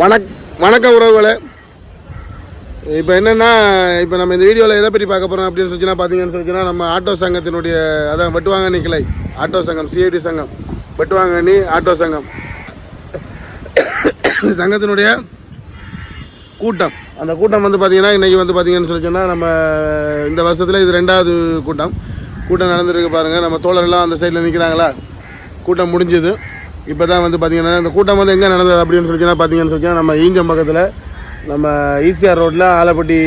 வணக் வணக்கம் உறவுகளே. இப்போ என்னென்னா இப்போ நம்ம இந்த வீடியோவில் எதை பற்றி பார்க்க போகிறோம் அப்படின்னு சொல்லிச்சுன்னா பார்த்தீங்கன்னு சொல்லிச்சுன்னா நம்ம ஆட்டோ சங்கத்தினுடைய அதான் வெட்டுவாங்கண்ணி கிளை ஆட்டோ சங்கம் சிஐடி சங்கம் வெட்டுவாங்கண்ணி ஆட்டோ சங்கம். சங்கத்தினுடைய கூட்டம். அந்த கூட்டம் வந்து பார்த்தீங்கன்னா இன்றைக்கி வந்து பார்த்தீங்கன்னு சொல்லிச்சுன்னா நம்ம இந்த வருஷத்தில் இது ரெண்டாவது கூட்டம். கூட்டம் நடந்திருக்கு பாருங்கள் நம்ம தோழரெல்லாம் அந்த சைடில் நிற்கிறாங்களா கூட்டம் முடிஞ்சுது. இப்போ தான் வந்து பார்த்தீங்கன்னா இந்த கூட்டம் வந்து எங்கே நடந்தது அப்படின்னு சொல்லிச்சுன்னா பார்த்தீங்கன்னு சொல்லிச்சுன்னா நம்ம ஈஞ்சம் பக்கத்தில் நம்ம ஈசிஆர் ரோட்டில் ஆலப்பட்டி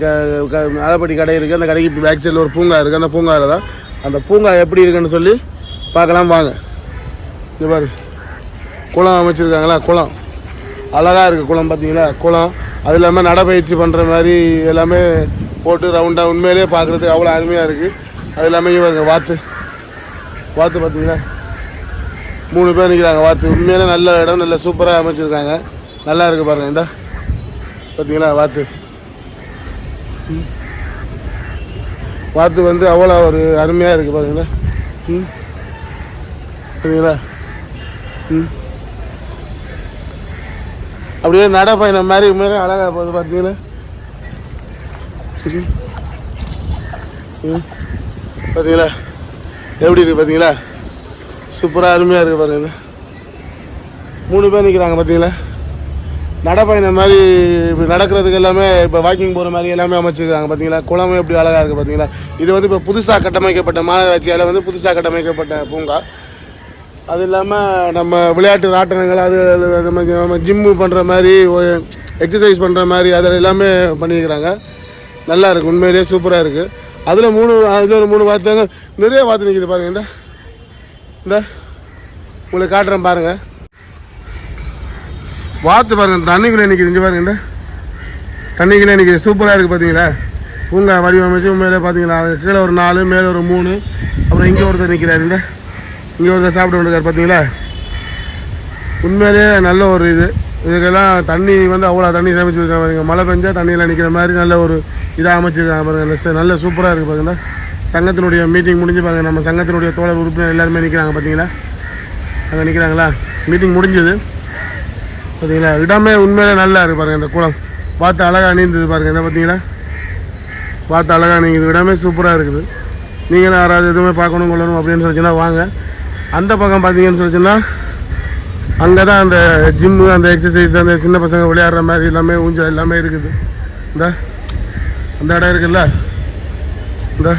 க க- ஆலப்பட்டி கடை இருக்குது அந்த கடைக்கு பேக் சைடில் ஒரு பூங்கா இருக்குது அந்த பூங்காவில் தான். அந்த பூங்கா எப்படி இருக்குன்னு சொல்லி பார்க்கலாம் வாங்க. இது பாரு. குளம் அமைச்சிருக்காங்களா? குளம். அழகாக இருக்குது குளம் பார்த்தீங்களா குளம். அது இல்லாமல் நடைப்பயிற்சி பண்ணுற மாதிரி எல்லாமே போட்டு ரவுண்டாக உண்மையிலேயே பார்க்குறதுக்கு அவ்வளோ அருமையாக இருக்குது அது இல்லாமல் இங்கே பாருங்க வாத்து. வாத்து பார்த்தீங்களா மூணு பேர் நிற்கிறாங்க வாத்து உண்மையிலே நல்ல இடம் நல்ல சூப்பராக அமைச்சிருக்காங்க. நல்லா இருக்குது பாருங்க இந்த. பார்த்தீங்களா? வாத்து ம். வாத்து வந்து அவ்வளோ ஒரு அருமையாக இருக்குது பாருங்களா ம் பார்த்தீங்களா? ம் அப்படியே நடைப்பயணம் மாதிரி உண்மையிலே அழகாக போகுது பார்த்தீங்களா? ம். ம். பார்த்தீங்களா? எப்படி இருக்குது பார்த்தீங்களா? சூப்பராக அருமையாக இருக்குது பாருங்க. மூணு பேர் நிற்கிறாங்க பார்த்தீங்களா நடைப்பயணம் மாதிரி இப்போ நடக்கிறதுக்கு எல்லாமே இப்போ வாக்கிங் போகிற மாதிரி எல்லாமே அமைச்சிருக்காங்க பார்த்தீங்களா குளமும் எப்படி அழகாக இருக்குது பார்த்தீங்களா இது வந்து இப்போ புதுசாக கட்டமைக்கப்பட்ட மாநகராட்சியால் வந்து புதுசாக கட்டமைக்கப்பட்ட பூங்கா. அது இல்லாமல் நம்ம விளையாட்டு ஆட்டணங்கள் அது அது நம்ம நம்ம ஜிம்மு பண்ணுற மாதிரி எக்ஸசைஸ் பண்ணுற மாதிரி அதில் எல்லாமே பண்ணியிருக்கிறாங்க. நல்லா இருக்குது உண்மையிலேயே சூப்பராக இருக்குது அதில் மூணு அதில் ஒரு மூணு வார்த்தைங்க. நிறைய வார்த்தை நிற்கிது பாருங்கள் இந்த இந்த உங்களுக்கு காட்டுறேன் பாருங்கள் வாத்து பாருங்க தண்ணிக்குள்ளே நிற்கிது இங்கே பாருங்க இந்த தண்ணிக்குள்ளே நிற்கிது சூப்பராக இருக்குது பார்த்தீங்களா பூங்கா வடிவமைச்சு மேலே பார்த்தீங்களா கீழே ஒரு நாலு மேலே ஒரு மூணு. அப்புறம் இங்கே ஒருத்தர் நிற்கிறாரு இந்த இங்கே ஒருத்தர் சாப்பிட்டு வந்துருக்காரு பார்த்தீங்களா உண்மையிலேயே நல்ல ஒரு இது. இதுக்கெல்லாம் தண்ணி வந்து அவ்வளோ தண்ணி சமைச்சு வச்சுருக்காங்க பாருங்க. மழை பெஞ்சால் தண்ணியெல்லாம் நிற்கிற மாதிரி நல்ல ஒரு இதாக அமைச்சிருக்காங்க பாருங்கள் நல்ல நல்ல சூப்பராக இருக்குது பாருங்கள் சங்கத்தினுடைய மீட்டிங் முடிஞ்சு பாருங்க. நம்ம சங்கத்தினுடைய தோழர் உறுப்பினர் எல்லாருமே நிற்கிறாங்க பார்த்தீங்களா அங்கே நிற்கிறாங்களா மீட்டிங் முடிஞ்சது. பார்த்தீங்களா இடமே உண்மையிலே நல்லா இருக்கு பாருங்கள் இந்த குளம். பார்த்து அழகாக நீந்தது பாருங்கள் என்ன பார்த்தீங்களா பார்த்து அழகாக நீங்குது. இடமே சூப்பராக இருக்குது. நீங்களும் யாராவது எதுவுமே பார்க்கணும் கொள்ளணும் அப்படின்னு சொல்லிச்சுன்னா வாங்க. அந்த பக்கம் பார்த்தீங்கன்னு சொல்லிச்சுன்னா அங்கே தான் அந்த ஜிம்மு அந்த எக்ஸசைஸ் அந்த சின்ன பசங்க விளையாடுற மாதிரி எல்லாமே ஊஞ்சல் எல்லாமே இருக்குது. இந்த அந்த இடம் இருக்குல்ல? இந்த.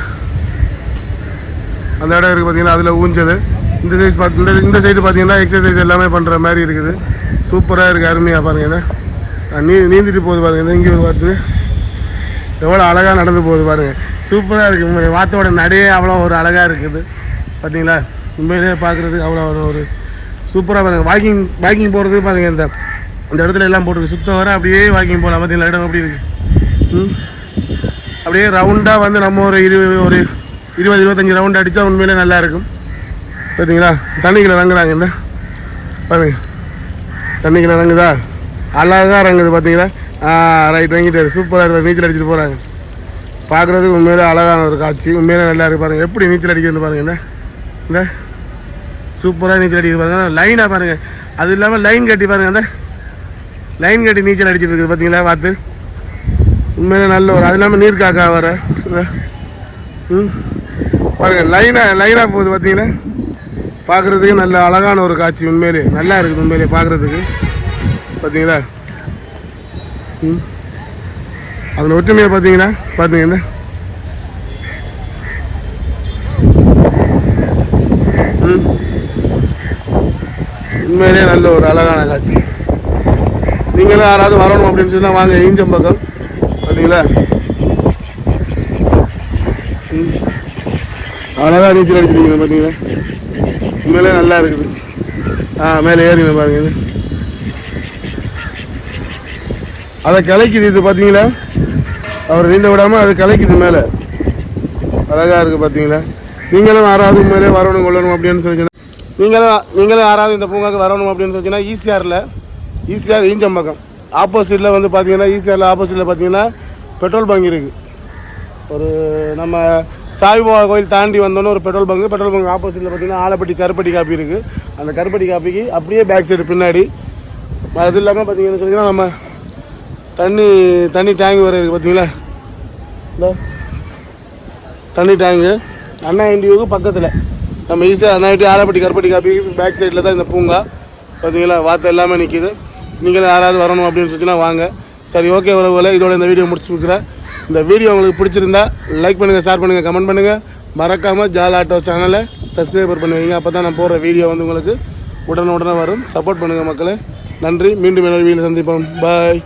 அந்த இடம் இருக்குது பார்த்தீங்கன்னா அதில் ஊஞ்சல். இந்த சைஸ் பார்த்து இந்த இந்த சைடு பார்த்தீங்கன்னா எக்ஸசைஸ் எல்லாமே பண்ணுற மாதிரி இருக்குது. சூப்பராக இருக்குது அருமையாக பாருங்கள் நீ நீந்திட்டு போகுது பாருங்கள் இங்கே பார்த்து எவ்வளோ அழகாக நடந்து போகுது பாருங்கள் சூப்பராக இருக்குது வாத்தோட நடையே அவ்வளோ ஒரு அழகாக இருக்குது. பார்த்தீங்களா உண்மையிலேயே பார்க்குறது அவ்வளோ ஒரு ஒரு சூப்பராக பாருங்கள் வாக்கிங் வாக்கிங் போகிறது பாருங்கள் இந்த இந்த இடத்துல எல்லாம் போட்டுருக்கு. சுத்தம் வர அப்படியே வாக்கிங் போகலாம் பார்த்தீங்களா இடம் அப்படி இருக்குது ம்? அப்படியே ரவுண்டாக வந்து நம்ம ஒரு இரு ஒரு இருபது இருபத்தஞ்சி ரவுண்ட் அடித்தா உண்மையிலே நல்லா இருக்கும். பார்த்தீங்களா? தண்ணிக்குள்ள இறங்குறாங்க இந்த. பாருங்க. தண்ணிக்குள்ள இறங்குதா? அழகாக இறங்குது பார்த்தீங்களா? ரைட் வாங்கிட்டாரு. சூப்பராக இருக்குது நீச்சல் அடிச்சுட்டு போகிறாங்க பார்க்குறதுக்கு உண்மையிலே அழகான ஒரு காட்சி. உண்மையிலே நல்லா இருக்கு பாருங்கள் எப்படி நீச்சல் அடிக்கிறது பாருங்க இந்த. இந்த. சூப்பராக நீச்சல் அடிக்கிறது பாருங்க. லைனாக பாருங்கள் அது இல்லாமல் லைன் கட்டி பாருங்க அந்த லைன் கட்டி நீச்சல் அடிச்சிட்டு இருக்குது பார்த்தீங்களா? பார்த்து. உண்மையிலே நல்ல ஒரு அது இல்லாமல் நீர் காக்கா வர ம். பாருங்க லைனாக லைனாக போகுது பார்த்தீங்களா பார்க்குறதுக்கு நல்ல அழகான ஒரு காட்சி உண்மையிலே. நல்லா இருக்குது உண்மையிலே பார்க்குறதுக்கு பார்த்தீங்களா ம். அதில் ஒற்றுமையை பார்த்தீங்கன்னா பார்த்தீங்கன்னா ம். உண்மையிலே நல்ல ஒரு அழகான காட்சி. நீங்களும் யாராவது வரணும் அப்படின்னு சொன்னால் வாங்க ஈஞ்சம்பக்கம் பார்த்தீங்களா ம். அழகா நீச்சல் அடிச்சிருக்கீங்க பார்த்தீங்களா உண்மையிலே நல்லா இருக்குது. ஆ மேலே ஏறிங்க பாருங்க. இது. அதை கலைக்குது இது பார்த்தீங்களா அவர் நீந்த விடாமல் அது கலைக்குது மேலே. அழகாக இருக்குது பார்த்தீங்களா நீங்களும் யாராவது மேலே வரணும் கொள்ளணும் அப்படின்னு சொல்லி நீங்களும் நீங்களும் யாராவது இந்த பூங்காக்கு வரணும் அப்படின்னு சொல்லிச்சுன்னா ஈசிஆரில் ஈசிஆர் ஈஞ்சம்பக்கம் ஆப்போசிட்டில் வந்து பார்த்தீங்கன்னா ஈசிஆரில் ஆப்போசிட்டில் பார்த்தீங்கன்னா பெட்ரோல் பங்க் இருக்குது ஒரு நம்ம சாய்பாபா கோயில் தாண்டி வந்தோன்னே ஒரு பெட்ரோல் பங்கு பெட்ரோல் பங்க் ஆப்போசிட்டில் பார்த்தீங்கன்னா ஆலப்பட்டி கருப்பட்டி காப்பி இருக்குது அந்த கருப்பட்டி காப்பிக்கு அப்படியே பேக் சைடு பின்னாடி அது இல்லாமல் பார்த்தீங்கன்னு சொன்னீங்கன்னா நம்ம தண்ணி தண்ணி டேங்க் வர இருக்குது பார்த்தீங்களா இந்த தண்ணி டேங்கு அண்ணா இண்டியோக்கு பக்கத்தில். நம்ம ஈஸியாக அண்ணா இண்டி ஆலப்பட்டி கருப்பட்டி காப்பி பேக் சைடில் தான் இந்த பூங்கா. பார்த்தீங்களா வார்த்தை எல்லாமே நிற்கிது நீங்களும் யாராவது வரணும் அப்படின்னு சொன்னால் வாங்க. சரி ஓகே உறவுகளை இதோட இந்த வீடியோ முடிச்சு கொடுக்குறேன் இந்த வீடியோ உங்களுக்கு பிடிச்சிருந்தா லைக் பண்ணுங்கள் ஷேர் பண்ணுங்கள் கமெண்ட் பண்ணுங்கள் மறக்காமல் ஜால் ஆட்டோ சேனலை சப்ஸ்கிரைபர் பண்ணுவீங்க. அப்போ தான் நான் போடுற வீடியோ வந்து உங்களுக்கு உடனே உடனே வரும். சப்போர்ட் பண்ணுங்கள் மக்களே. நன்றி. மீண்டும் என்னோட வீடியோ சந்திப்போம். பாய்